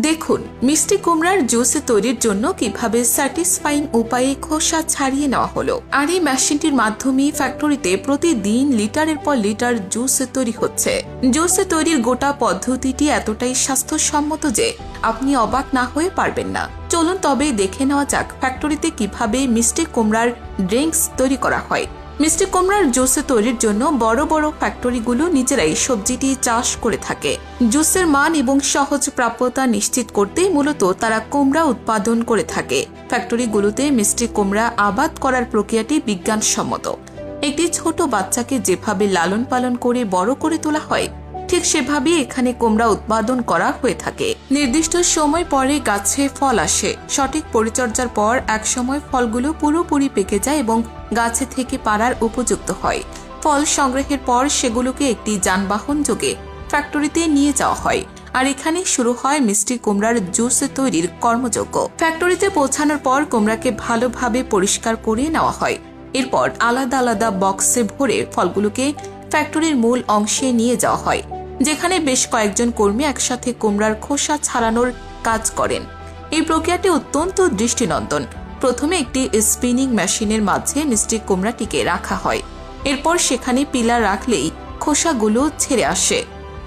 দেখুন, মিষ্টি কুমড়ার জুস তৈরির জন্য কীভাবে স্যাটিসফাইং উপায়ে খোসা ছাড়িয়ে নেওয়া হলো। আর এই মেশিনটির মাধ্যমে ফ্যাক্টরিতে প্রতিদিন লিটারের পর লিটার জুস তৈরি হচ্ছে। জুস তৈরির গোটা পদ্ধতিটি এতটাই স্বাস্থ্যসম্মত যে আপনি অবাক না হয়ে পারবেন না। চলুন তবে দেখে নেওয়া যাক ফ্যাক্টরিতে কীভাবে মিষ্টি কুমড়ার ড্রিঙ্কস তৈরি করা হয়। মিষ্টি কুমড়ার জুসে তৈরির জন্য বড় বড় ফ্যাক্টরিগুলো নিজেরাই সবজিটি চাষ করে থাকে। জুসের মান এবং সহজ প্রাপ্যতা নিশ্চিত করতে মূলত তারা কুমড়া উৎপাদন করে থাকে। ফ্যাক্টরিগুলোতে মিষ্টি কুমড়া আবাদ করার প্রক্রিয়াটি বিজ্ঞানসম্মত। একটি ছোট বাচ্চাকে যেভাবে লালন পালন করে বড় করে তোলা হয় ঠিক সেভাবেই এখানে কুমড়া উৎপাদন করা হয়ে থাকে। নির্দিষ্ট সময় পরে গাছে ফল আসে। সঠিক পরিচর্যার পর একসময় ফলগুলো পুরোপুরি পেকে যায় এবং গাছে থেকে পাড়ার উপযুক্ত হয়। ফল সংগ্রহের পর সেগুলোকে একটি যানবাহন যোগে ফ্যাক্টরিতে নিয়ে যাওয়া হয়। আর এখানে শুরু হয় মিষ্টি কুমড়ার জুস তৈরির কর্মযোগ্য ফ্যাক্টরিতে পৌঁছানোর পর কুমড়াকে ভালোভাবে পরিষ্কার করে নেওয়া হয়। এরপর আলাদা আলাদা বক্সে ভরে ফলগুলোকে ফ্যাক্টরির মূল অংশে নিয়ে যাওয়া হয়। যেখানে বেশ কয়েকজন কর্মী একসাথে কুমড়ার খোসা ছাড়ানোর কাজ করেন। এই প্রক্রিয়াটি অত্যন্ত দৃষ্টিনন্দন। প্রথমে একটি স্পিনিং মেশিনের মাঝে মিষ্টি কুমড়াটিকে রাখা হয়। এরপর সেখানে পিলা রাখলেই খোসাগুলো ছেড়ে আসে।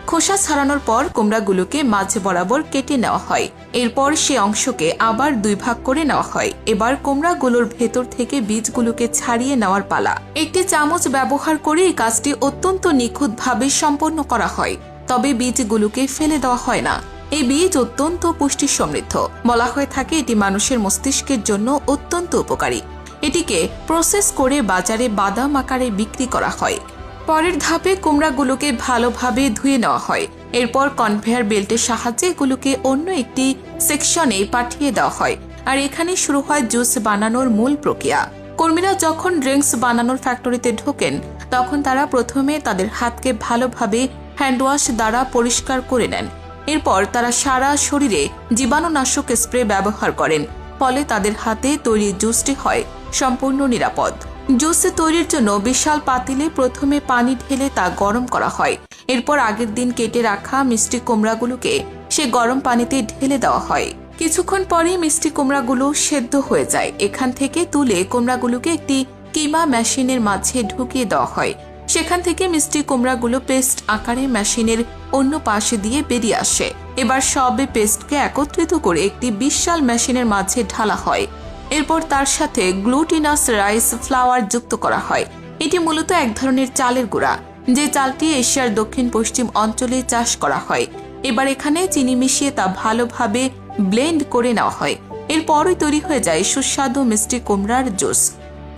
খোসা ছাড়ানোর পর কুমড়াগুলোকে মাঝে বরাবর কেটে নেওয়া হয়। এরপর সে অংশকে আবার দুই ভাগ করে নেওয়া হয়। এবার কুমড়াগুলোর ভেতর থেকে বীজগুলোকে ছাড়িয়ে নেওয়ার পালা। একটি চামচ ব্যবহার করে এই কাজটি অত্যন্ত নিখুঁতভাবে সম্পন্ন করা হয়, তবে বীজগুলোকে ফেলে দেওয়া হয় না। এই বীজ অত্যন্ত পুষ্টি সমৃদ্ধ। বলা হয়ে থাকে এটি মানুষের মস্তিষ্কের জন্য অত্যন্ত উপকারী। এটিকে প্রসেস করে বাজারে বাদাম আকারে বিক্রি করা হয়। পরের ধাপে কুমড়াগুলোকে ভালোভাবে ধুয়ে নেওয়া হয়। এরপর কনভেয়ার বেল্টের সাহায্যে এগুলোকে অন্য একটি সেকশনে পাঠিয়ে দেওয়া হয়। আর এখানে শুরু হয় জুস বানানোর মূল প্রক্রিয়া। কর্মীরা যখন ড্রিঙ্কস বানানোর ফ্যাক্টরিতে ঢোকেন, তখন তারা প্রথমে তাদের হাতকে ভালোভাবে হ্যান্ডওয়াশ দ্বারা পরিষ্কার করে নেন। এরপর তারা সারা শরীরে জীবাণুনাশক স্প্রে ব্যবহার করেন। ফলে তাদের হাতে তৈরি জুসটি হয় সম্পূর্ণ নিরাপদ। জুস তৈরির জন্য বিশাল পাতিলে প্রথমে পানি ঢেলে তা গরম করা হয়। এরপর আগের দিন কেটে রাখা মিষ্টি কুমড়াগুলোকে সে গরম পানিতে ঢেলে দেওয়া হয়। কিছুক্ষণ পরেই মিষ্টি কুমড়াগুলো সেদ্ধ হয়ে যায়। এখান থেকে তুলে কুমড়াগুলোকে একটি কিমা মেশিনের মাঝে ঢুকিয়ে দেওয়া হয়। সেখান থেকে মিষ্টি কুমড়াগুলো পেস্ট আকারে মেশিনের অন্য পাশে দিয়ে বেরিয়ে আসে। এবার সবে পেস্টকে একত্রিত করে একটি বিশাল মেশিনের মাঝে ঢালা হয়। এরপর তার সাথে গ্লুটিনাস রাইস ফ্লাওয়ার যুক্ত করা হয়। এটি মূলত এক ধরনের চালের গুঁড়া, যে চালটি এশিয়ার দক্ষিণ পশ্চিম অঞ্চলে চাষ করা হয়। এবার এখানে চিনি মিশিয়ে তা ভালোভাবে ব্লেন্ড করে নেওয়া হয়। এরপরই তৈরি হয়ে যায় সুস্বাদু মিষ্টি কুমড়ার জুস।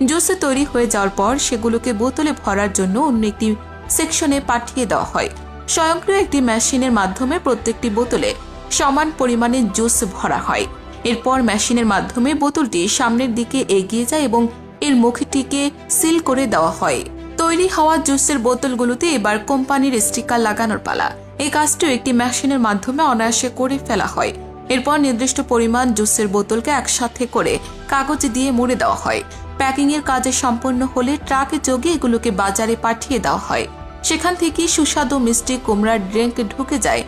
জুসে তৈরি হয়ে যাওয়ার পর সেগুলোকে বোতলে ভরার জন্য অন্য একটি সেকশনে পাঠিয়ে দেওয়া হয়। স্বয়ংক্রিয় একটি মেশিনের মাধ্যমে প্রত্যেকটি বোতলে সমান পরিমাণে জুস ভরা হয়। এরপর মেশিনের মাধ্যমে বোতলটি সামনের দিকে এগিয়ে যায় এবং এর মুখটিকে সিল করে দেওয়া হয়। তৈরি হওয়া জুসের বোতলগুলোতে এবার কোম্পানির স্টিকার লাগানোর পালা। এই কাজটিও একটি মেশিনের মাধ্যমে অনায়াসে করে ফেলা হয়। এরপর নির্দিষ্ট পরিমাণ জুসের বোতলকে একসাথে করে কাগজ দিয়ে মুড়ে দেওয়া হয়। প্যাকিং এর কাজে সম্পন্ন হলে ট্রাকে যোগে এগুলোকে বাজারে পাঠিয়ে দেওয়া হয়। সেখান থেকেই সুস্বাদু মিষ্টি কুমড়ার ড্রিঙ্ক ঢুকে যায়